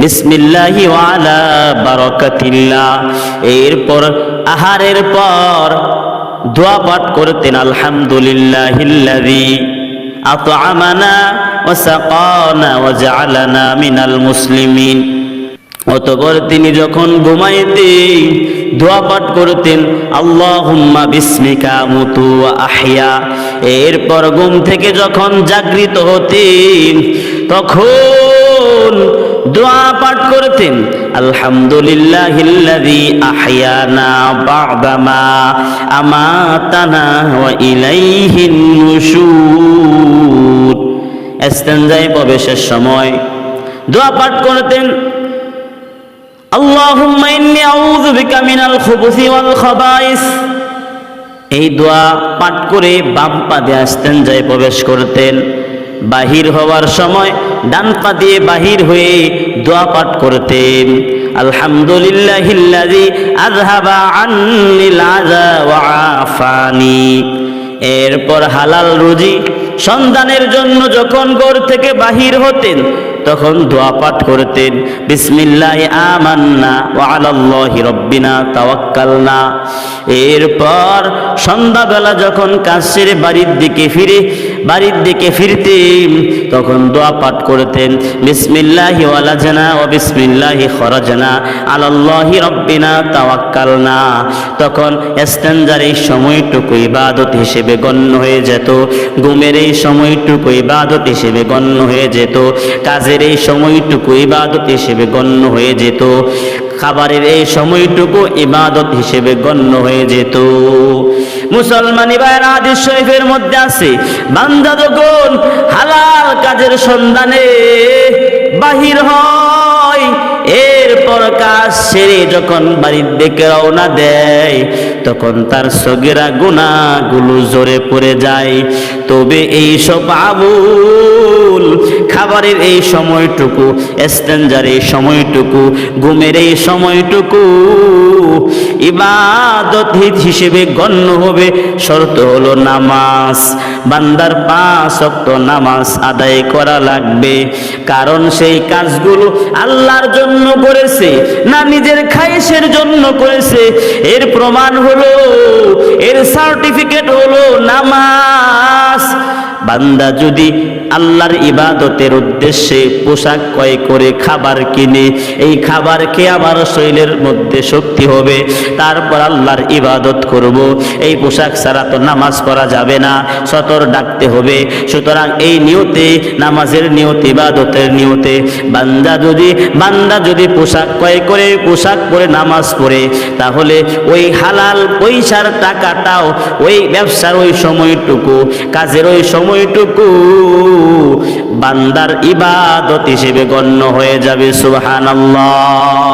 বিসমিল্লাহি ওয়ালা বারাকাতিল্লাহ। এরপর, আহারের পর দোয়া পাঠ করতেন, আলহামদুলিল্লাহিল্লাযী আতআমানা ওয়া সাকানা ওয়া জাআলানা মিনাল মুসলিমিন। অতপর তিনি যখন ঘুমাইতেন দোয়া পাঠ করতেন, আল্লাহুম্মা বিস্মিকা মুতু ওয়া আহইয়া এরপর ঘুম থেকে যখন জাগৃত হতেন, তখন দোয়া পাঠ করতেন নুশুর। ইস্তেনজায় প্রবেশের সময় দোয়া পাঠ করতেন আল্লাহুম্মা এই দোয়া পাঠ করে বাম পা দিয়ে আসতেন যায় প্রবেশ করতেন বাহির হওয়ার সময় ডান পা দিয়ে বাহির হয়ে দোয়া পাঠ করতেন। আলহামদুলিল্লাহিল্লাযী আযহাবা আন্নিল আফানি। এরপর হালাল রুজি সন্তানের জন্য যখন ঘর থেকে বাহির হতেন, তখন দোয়া পাঠ করতেন। বিসমিল্লাহ আমান্না ওয়া আলাল্লাহি রব্বিনা তাওয়াক্কালনা। এরপর সন্ধ্যাবেলা যখন কাজ বাড়ির দিকে ফিরে বাড়ির দিকে ফিরতেন, তখন দোয়া পাঠ করতেন, বিসমিল্লাহি ওয়ালাজনা ও বিসমিল্লাহি খরাজনা, আলাল্লাহি রব্বিনা তাওয়াক্কালনা। তখন এস্তেঞ্জার এই সময়টুকু ইবাদত হিসেবে গণ্য হয়ে যেত, ঘুমের এই সময়টুকু ইবাদত হিসেবে গণ্য হয়ে যেত, কাজের এই সময়টুকু ইবাদত হিসেবে গণ্য হয়ে যেত, খাবারের এই সময়টুকু ইবাদত হিসেবে গণ্য হয়ে যেত। মুসলমানি ভাইয়ের আদিস শরীফের মধ্যে আছে, বান্দা যখন হালাল কাজের সন্ধানে বাহির হয়, এরপর কাজ সেরে যখন বাড়ির দিকে রওনা দেয়, তখন তার সগেরা গুণাগুলো জোরে পড়ে যায়। তবে এই সব আবুল খাবারের এই সময়টুকু এই সময়টুকু, ঘুমের এই সময়টুকু ইবাদত হিসেবে গণ্য হবে। শর্ত হলো নামাজ। বান্দার পাঁচ অক্ত নামাজ আদায় করা লাগবে। কারণ সেই কাজগুলো আল্লাহর জন্য করেছে না নিজের খাইশের জন্য করেছে। এর প্রমাণ হলো, এর সার্টিফিকেট হলো নামাজ। বান্দা যদি আল্লাহর ইবাদতের উদ্দেশ্যে পোশাক ক্রয় করে খাবার কিনে, এই খাবার খেয়ে আমার শরীরের মধ্যে শক্তি হবে, তারপর আল্লাহর ইবাদত করব। এই পোশাক ছাড়া তো নামাজ পড়া যাবে না, সতর ডাকতে হবে। সুতরাং এই নিয়তে, নামাজের নিয়ত, ইবাদতের নিয়তে, বান্দা যদি বান্দা যদি পোশাক ক্রয় করে, পোশাক পরে নামাজ পড়ে, তাহলে ওই হালাল পয়সার টাকাটাও ওই ব্যবসার ওই সময়টুকু, কাজের ওই সময়টুকু বান্দার ইবাদত হিসেবে গণ্য হয়ে যাবে সুবহানাল্লাহ।